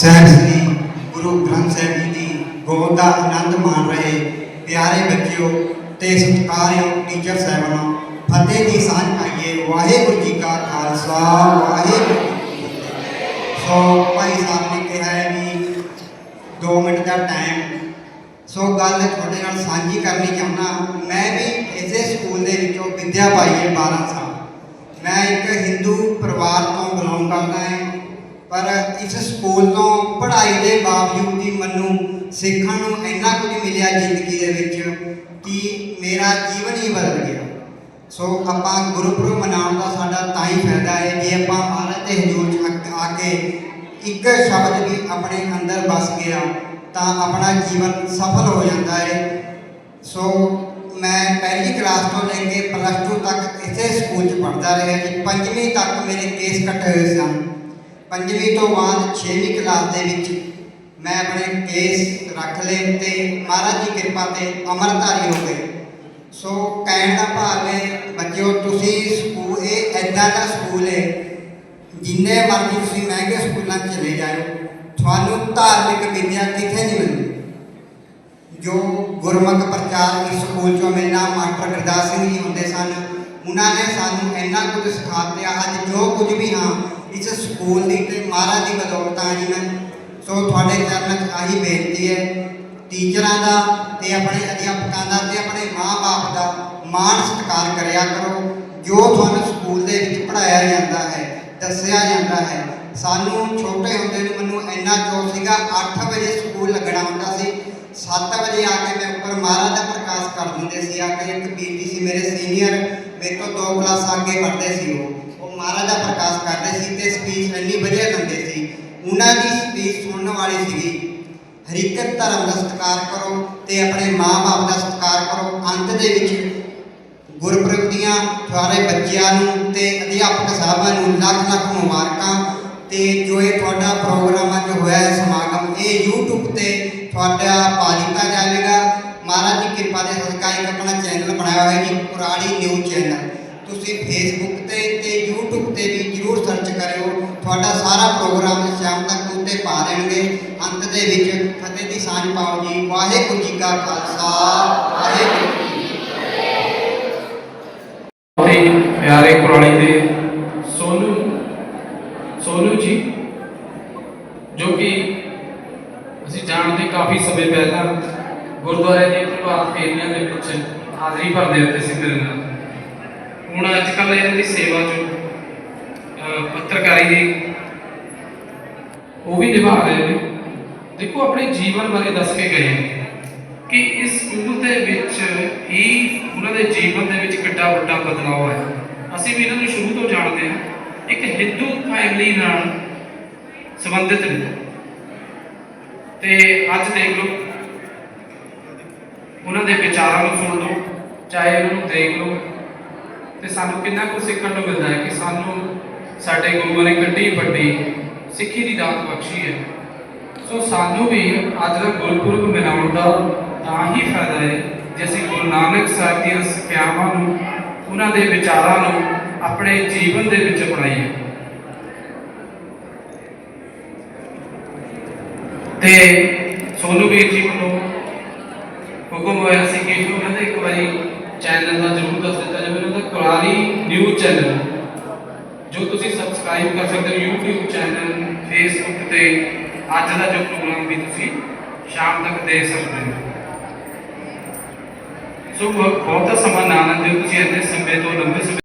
ਸਾਹਿਬ ਸ੍ਰੀ ਗੁਰੂ ਗ੍ਰੰਥ ਸਾਹਿਬ ਜੀ ਦੀ ਗੋਦ ਦਾ ਆਨੰਦ ਮਾਣ ਰਹੇ। ਪਿਆਰੇ ਬੱਚਿਓ ਤੇ ਸਤਿਕਾਰਯੋਗ ਟੀਚਰ ਸਾਹਿਬਾਨੋ, ਫਤਿਹ ਦੀ ਸਾਂਝ ਪਾਈਏ। ਵਾਹਿਗੁਰੂ ਜੀ ਕਾ ਖਾਲਸਾ, ਵਾਹਿਗੁਰੂ ਜੀ ਸੋ ਭਾਈ ਸਾਹਿਬ ਨੇ ਕਿਹਾ ਹੈ ਵੀ 2 ਮਿੰਟ ਦਾ ਟਾਈਮ ਸੋ ਗੱਲ ਤੁਹਾਡੇ ਨਾਲ ਸਾਂਝੀ ਕਰਨੀ ਚਾਹੁੰਦਾ ਮੈਂ ਵੀ ਇਸੇ ਸਕੂਲ ਦੇ ਵਿੱਚੋਂ ਵਿਦਿਆ ਪਾਈ ਹੈ 12 ਸਾਲ। ਮੈਂ ਇੱਕ ਹਿੰਦੂ ਪਰਿਵਾਰ ਤੋਂ ਬਿਲੋਂਗ ਕਰਦਾ ਹਾਂ। ਪਰ ਇਸ ਸਕੂਲ ਤੋਂ ਪੜ੍ਹਾਈ ਦੇ ਬਾਵਜੂਦ ਵੀ ਮੈਨੂੰ ਸਿੱਖਣ ਨੂੰ ਇੰਨਾ ਕੁਝ ਮਿਲਿਆ ਜ਼ਿੰਦਗੀ ਦੇ ਵਿੱਚ ਕਿ ਮੇਰਾ ਜੀਵਨ ਹੀ ਬਦਲ ਗਿਆ। ਸੋ ਆਪਾਂ ਗੁਰਪੁਰਬ ਮਨਾਉਣ ਦਾ ਸਾਡਾ ਤਾਂ ਹੀ ਫਾਇਦਾ ਹੈ, ਜੇ ਆਪਾਂ ਮਹਾਰਾਜ ਦੇ ਹਜ਼ੂਰ 'ਚ ਆ- ਕੇ ਇੱਕ ਸ਼ਬਦ ਵੀ ਆਪਣੇ ਅੰਦਰ ਵਸ ਗਿਆ, ਤਾਂ ਆਪਣਾ ਜੀਵਨ ਸਫਲ ਹੋ ਜਾਂਦਾ ਹੈ। ਸੋ ਮੈਂ ਪਹਿਲੀ ਕਲਾਸ ਤੋਂ ਲੈ ਕੇ ਪਲੱਸ 2 ਤੱਕ ਇਸੇ ਸਕੂਲ 'ਚ ਪੜ੍ਹਦਾ ਰਿਹਾ ਜੀ। ਪੰਜਵੀਂ ਤੱਕ ਮੇਰੇ ਕੇਸ ਕੱਟੇ ਹੋਏ ਸਨ। ਪੰਜਵੀਂ ਤੋਂ ਬਾਅਦ ਛੇਵੀਂ ਕਲਾਸ ਦੇ ਵਿੱਚ ਮੈਂ ਆਪਣੇ ਕੇਸ ਰੱਖ ਲਏ ਤੇ ਮਹਾਰਾਜ ਦੀ ਕਿਰਪਾ ਤੇ ਅਮਰਧਾਰੀ ਹੋ ਗਏ। ਸੋ ਕਹਿਣ ਦਾ ਭਾਵ ਹੈ ਬੱਚਿਓ, ਤੁਸੀਂ ਸਕੂਲ ਇਹ ਐਦਾਂ ਦਾ ਸਕੂਲ ਹੈ ਜਿੰਨੇ ਮਰਜ਼ੀ ਤੁਸੀਂ ਮਹਿੰਗੇ ਸਕੂਲਾਂ 'ਚ ਚਲੇ ਜਾਓ ਤੁਹਾਨੂੰ ਧਾਰਮਿਕ ਵਿਦਿਆ ਕਿੱਥੇ ਨਹੀਂ ਮਿਲਦੀ। ਜੋ ਗੁਰਮੁਖ ਪ੍ਰਚਾਰ ਇਸ ਸਕੂਲ ਚੋਂ ਮਿਲਣਾ, ਮਾਸਟਰ ਗੁਰਦਾਸ ਸਿੰਘ ਜੀ ਹੁੰਦੇ ਸਨ ਉਹਨਾਂ ਨੇ ਸਾਨੂੰ ਇੰਨਾ ਕੁਝ ਸਿਖਾ ਦਿੱਤਾ ਅੱਜ ਜੋ ਕੁਝ ਵੀ ਹਾਂ, ਇਸ ਸਕੂਲ ਦੀ ਤੇ ਮਹਾਰਾਜ ਦੀ ਬਦੌਲਤ ਆ ਜੀ ਮੈਂ ਸੋ ਤੁਹਾਡੇ ਚਰਨਾਂ 'ਚ ਆਹੀ ਬੇਨਤੀ ਹੈ, ਟੀਚਰਾਂ ਦਾ ਤੇ ਆਪਣੇ ਅਧਿਆਪਕਾਂ ਦਾ ਤੇ ਆਪਣੇ ਮਾਂ-ਬਾਪ ਦਾ ਮਾਣ ਸਤਿਕਾਰ ਕਰਿਆ ਕਰੋ। ਜੋ ਤੁਹਾਨੂੰ ਸਕੂਲ ਦੇ ਵਿੱਚ ਪੜ੍ਹਾਇਆ ਜਾਂਦਾ ਹੈ, ਦੱਸਿਆ ਜਾਂਦਾ ਹੈ, ਸਾਨੂੰ ਛੋਟੇ ਹੁੰਦੇ ਨੂੰ ਮੈਨੂੰ ਇੰਨਾ ਜੋਸ਼ ਸੀਗਾ 8 ਵਜੇ ਸਕੂਲ ਲੱਗਣਾ ਹੁੰਦਾ ਸੀ। 7 ਵਜੇ ਆ ਕੇ ਮੈਂ ਉੱਪਰ ਮਹਾਰਾਜ ਦਾ ਪ੍ਰਕਾਸ਼ ਕਰ ਦਿੰਦੇ ਸੀ, ਆ ਕੇ ਇੱਕ ਬੀਬੀ ਸੀ ਮੇਰੇ ਸੀਨੀਅਰ ਮੇਰੇ ਤੋਂ ਦੋ ਕਲਾਸ ਅੱਗੇ ਪੜ੍ਹਦੇ ਸੀ ਉਹ। ਉਹ ਮਹਾਰਾਜ ਦਾ ਪ੍ਰਕਾਸ਼ ਕਰਦੇ ਸੀ ਤੇ ਸਪੀਚ ਇੰਨੀ ਵਧੀਆ ਦਿੰਦੇ ਸੀ। ਉਹਨਾਂ ਦੀ ਸਪੀਚ ਸੁਣਨ ਵਾਲੀ ਸੀਗੀ, ਹਰ ਇੱਕ ਧਰਮ ਦਾ ਸਤਿਕਾਰ ਕਰੋ ਤੇ ਆਪਣੇ ਮਾਂ-ਬਾਪ ਦਾ ਸਤਿਕਾਰ ਕਰੋ। ਅੰਤ ਦੇ ਵਿੱਚ ਗੁਰਪੁਰਬ ਦੀਆਂ ਸਾਰੇ ਬੱਚਿਆਂ ਨੂੰ ਤੇ ਅਧਿਆਪਕ ਸਾਹਿਬਾਂ ਨੂੰ ਲੱਖ ਲੱਖ ਮੁਬਾਰਕਾਂ। ਤੇ ਜੋ ਇਹ ਤੁਹਾਡਾ ਪ੍ਰੋਗਰਾਮ ਅੱਜ ਹੋਇਆ ਹੈ ਸਮਾਗਮ, ਇਹ YouTube ਤੇ ਤੁਹਾਡਾ ਪਾ ਦਿੱਤਾ ਜਾਵੇਗਾ। ਮਹਾਰਾਜ ਦੀ ਕਿਰਪਾ ਦੇ ਸਦਕਾ ਇੱਕ ਆਪਣਾ ਚੈਨਲ ਬਣਾਇਆ ਹੋਇਆ ਜੀ, ਪੁਰਾਣੀ ਨਿਊਜ਼ ਚੈਨਲ ਤੁਸੀਂ Facebook ਤੇ ਤੇ YouTube ਤੇ ਵੀ ਜਰੂਰ ਸਰਚ ਕਰਿਓ। ਤੁਹਾਡਾ ਸਾਰਾ ਪ੍ਰੋਗਰਾਮ ਸ਼ਾਮ ਤੱਕ ਉੱਤੇ ਪਾ ਦੇਣਗੇ। ਅੰਤ ਦੇ ਵਿੱਚ ਫਤਿਹ ਦੀ ਸਾਂਝ ਪਾਓ ਜੀ। ਵਾਹਿਗੁਰੂ ਜੀ ਕਾ ਖਾਲਸਾ। ਵਾਹਿਗੁਰੂ ਜੀ ਕੀ ਫਤਿਹ। ਪਿਆਰੇ ਕੁਰਾਲੀ ਦੇ ਸੋਨੂ ਸੋਨੂ ਜੀ ਜੋ ਕਿ ਅਸੀਂ ਜਾਣਦੇ ਕਾਫੀ ਸਮੇਂ ਪਹਿਲਾਂ ਗੁਰਦੁਆਰੇ ਦੇ ਪ੍ਰਭਾਤ ਫੇਰੀਆਂ ਦੇ ਵਿੱਚ ਹਾਜ਼ਰੀ ਭਰਦੇ ਹੁੰਦੇ ਸੀ ਮੇਰੇ ਨਾਲ। ਹੁਣ ਅੱਜ ਕੱਲ੍ਹ ਇਹਨਾਂ ਦੀ ਸੇਵਾ ਜੋ ਪੱਤਰਕਾਰੀ ਦੀ ਉਹ ਵੀ ਨਿਭਾ ਰਹੇ ਨੇ। ਦੇਖੋ, ਆਪਣੇ ਜੀਵਨ ਬਾਰੇ ਦੱਸ ਕੇ ਗਏ ਕਿ ਇਸ ਸਕੂਲ ਦੇ ਵਿੱਚ ਹੀ ਉਹਨਾਂ ਦੇ ਜੀਵਨ ਦੇ ਵਿੱਚ ਕਿੱਡਾ ਵੱਡਾ ਬਦਲਾਅ ਆਇਆ। ਅਸੀਂ ਵੀ ਇਹਨਾਂ ਨੂੰ ਸ਼ੁਰੂ ਤੋਂ ਜਾਣਦੇ ਹਾਂ। ਇੱਕ ਹਿੰਦੂ ਫੈਮਿਲੀ ਨਾਲ ਸੰਬੰਧਿਤ ਨੇ। ਤੇ ਅੱਜ ਦੇਖ ਲਓ, ਉਹਨਾਂ ਦੇ ਵਿਚਾਰਾਂ ਨੂੰ ਸੁਣ ਲਓ, ਚਾਹੇ ਉਹਨੂੰ ਦੇਖ ਲਓ। ਤੇ ਸਾਨੂੰ ਕਿੰਨਾ ਕੁ ਸਿੱਖਣ ਨੂੰ ਮਿਲਦਾ ਹੈ ਕਿ ਸਾਨੂੰ ਸਾਡੇ ਗੁਰੂਆਂ ਨੇ ਕੱਢੀ ਵੱਡੀ, ਸਿੱਖੀ ਦੀ ਦਾਤ ਬਖਸ਼ੀ ਹੈ। ਸੋ ਸਾਨੂੰ ਵੀ ਅੱਜ ਦਾ ਗੁਰਪੁਰਬ ਮਨਾਉਣ ਦਾ ਤਾਂ ਹੀ ਫਾਇਦਾ ਹੈ, ਜੇ ਅਸੀਂ ਗੁਰੂ ਨਾਨਕ ਸਾਹਿਬ ਦੀਆਂ ਸਿੱਖਿਆਵਾਂ ਨੂੰ, ਉਹਨਾਂ ਦੇ ਵਿਚਾਰਾਂ ਨੂੰ ਆਪਣੇ ਜੀਵਨ ਦੇ ਵਿੱਚ ਅਪਣਾਈਏ ਤੇ ਸੋਨੂ ਵੀਰ ਜੀ ਵੱਲੋਂ ਹੁਕਮ ਹੋਇਆ ਸੀ ਕਿ ਉਹਨਾਂ ਦੇ ਇੱਕ ਵਾਰੀ ਚੈਨਲ ਦਾ ਜ਼ਰੂਰ ਦੱਸ ਦਿੱਤਾ ਜਾਵੇ, ਉਹਨਾਂ ਦਾ ਕੁਰਾਲੀ ਨਿਊਜ਼ ਚੈਨਲ ਜੋ ਤੁਸੀਂ ਸਬਸਕ੍ਰਾਈਬ ਕਰ ਸਕਦੇ ਹੋ, YouTube ਚੈਨਲ Facebook ਤੇ ਅੱਜ ਦਾ ਜੋ ਪ੍ਰੋਗਰਾਮ ਵੀ ਤੁਸੀਂ ਸ਼ਾਮ ਤੱਕ ਦੇ ਸਕਦੇ ਹੋ। ਸੋ ਬਹੁਤ ਸਮਾਂ ਨਾ ਲੈਂਦੇ ਤੁਸੀਂ ਇੰਨੇ ਸਮੇਂ ਤੋਂ ਲੰਬੇ ਸਮੇਂ